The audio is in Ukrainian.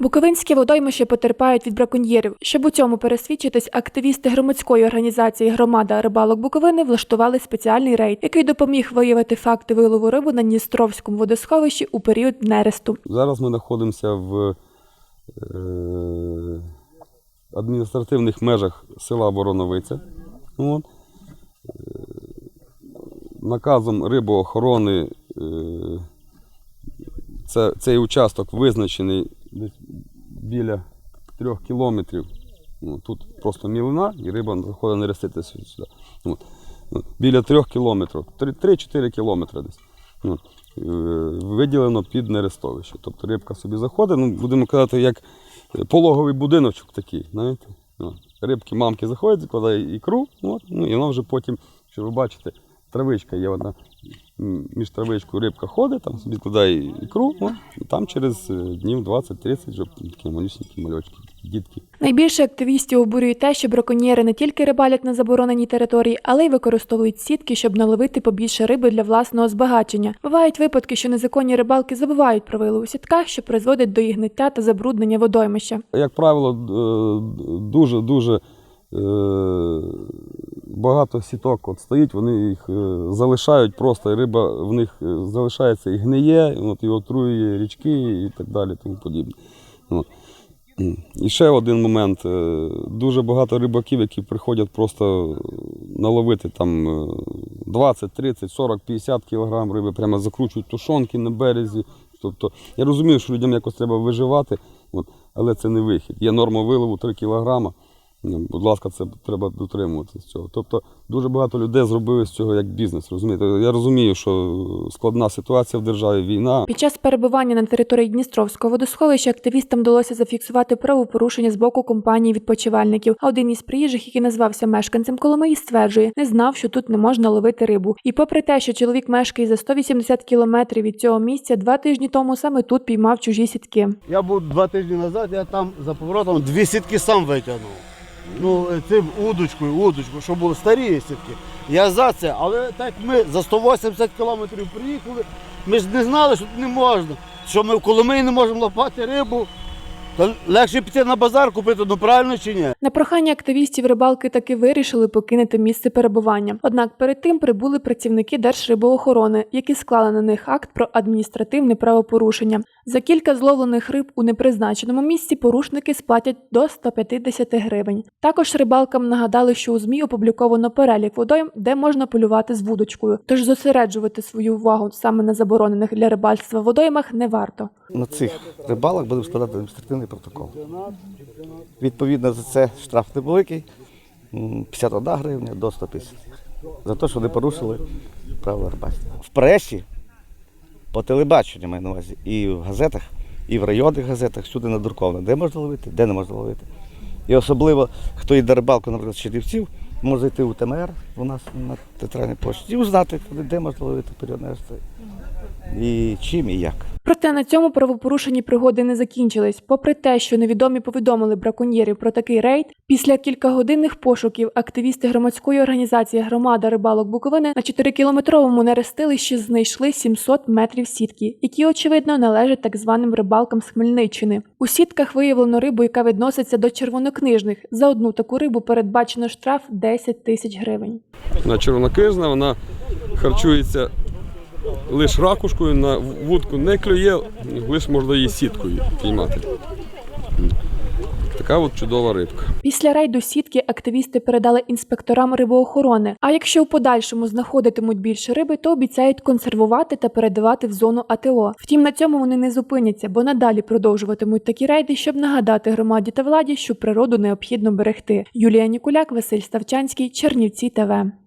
Буковинські водоймища потерпають від браконьєрів. Щоб у цьому пересвідчитись, активісти громадської організації Громада рибалок Буковини влаштували спеціальний рейд, який допоміг виявити факти вилову риби на Дністровському водосховищі у період нересту. Зараз ми знаходимося в е, адміністративних межах села Вороновиця. Е, Наказом рибоохорони е, це, цей участок визначений десь біля трьох кілометрів. Ну, тут просто мілина і риба заходить нереститися сюди. Ну, Біля трьох кілометрів, 3-4 кілометри десь. Е, Виділено під нерестовище. Тобто рибка собі заходить, ну, будемо казати, як пологовий будиночок такий. Знаєте? От. Рибки, мамки заходять, закладає ікру, ну, і вона вже потім, що ви бачите, травичка є одна. Між травичкою рибка ходить, там собі складає ікру, от, і там через е, днів 20-30 вже такі малюсенькі мальочки, дітки. Найбільше активістів обурює те, що браконьєри не тільки рибалять на забороненій території, але й використовують сітки, щоб наловити побільше риби для власного збагачення. Бувають випадки, що незаконні рибалки забувають про вилов у сітках, що призводить до їх гниття та забруднення водоймища. Як правило, дуже-дуже багато сіток от стоїть, вони їх е, залишають просто, риба в них е, залишається і гниє, от, і отруює річки і так далі, тому подібне. От. І ще один момент. е, Дуже багато рибаків, які приходять просто наловити там е, 20, 30, 40, 50 кілограм риби, прямо закручують тушонки на березі. Тобто я розумію, що людям якось треба виживати, от, але це не вихід. Є норма вилову 3 кілограма. Ну, Будь ласка, це треба дотримуватися цього. Тобто дуже багато людей зробили з цього як бізнес. Розумієте? Я розумію, що складна ситуація в державі, війна. Під час перебування на території Дністровського водосховища активістам вдалося зафіксувати правопорушення з боку компанії відпочивальників. А один із приїжджих, який назвався мешканцем Коломиї, стверджує, не знав, що тут не можна ловити рибу. І попри те, що чоловік мешкає за 180 кілометрів від цього місця, два тижні тому саме тут піймав чужі сітки. Я був два тижні назад, я там за поворотом дві сітки сам витягнув. Ну, е, цим удочкою, удочкою, що були старі сітки. Я за це, але так ми за 180 кілометрів приїхали, ми ж не знали, що тут не можна. Що ми в Коломиї не можемо лопати рибу. Легше піти на базар купити, ну правильно чи ні? На прохання активістів рибалки таки вирішили покинути місце перебування. Однак перед тим прибули працівники Держрибоохорони, які склали на них акт про адміністративне правопорушення. За кілька зловлених риб у непризначеному місці порушники сплатять до 150 гривень. Також рибалкам нагадали, що у змі опубліковано перелік водойм, де можна полювати з вудочкою. Тож зосереджувати свою увагу саме на заборонених для рибальства водоймах не варто. На цих рибалок будемо складати адміністративний протокол. Відповідно за це штраф невеликий, 51 гривня до 150 за те, що вони порушили правила рибальства. В пресі, по телебаченню маю на увазі, і в газетах, і в районних газетах, всюди надруковано, де можна ловити, де не можна ловити. І особливо, хто йде рибалку, наприклад, з Чернівців, може йти у ТМР у нас на театральній площі і узнати, де можна ловити період нересту, і чим і як. Проте на цьому правопорушені пригоди не закінчились. Попри те, що невідомі повідомили браконьєрів про такий рейд, після кількагодинних пошуків активісти громадської організації Громада рибалок Буковини на 4-кілометровому нерестилищі знайшли 700 метрів сітки, які очевидно належать так званим рибалкам з Хмельниччини. У сітках виявлено рибу, яка відноситься до червонокнижних. За одну таку рибу передбачено штраф 10 тисяч гривень. Вона червонокнижна, вона харчується лише ракушкою, на вудку не клює, лише можна її сіткою піймати. Така от чудова рибка. Після рейду сітки активісти передали інспекторам рибоохорони. А якщо в подальшому знаходитимуть більше риби, то обіцяють консервувати та передавати в зону АТО. Втім, на цьому вони не зупиняться, бо надалі продовжуватимуть такі рейди, щоб нагадати громаді та владі, що природу необхідно берегти. Юлія Нікуляк, Василь Ставчанський, Чернівці ТВ.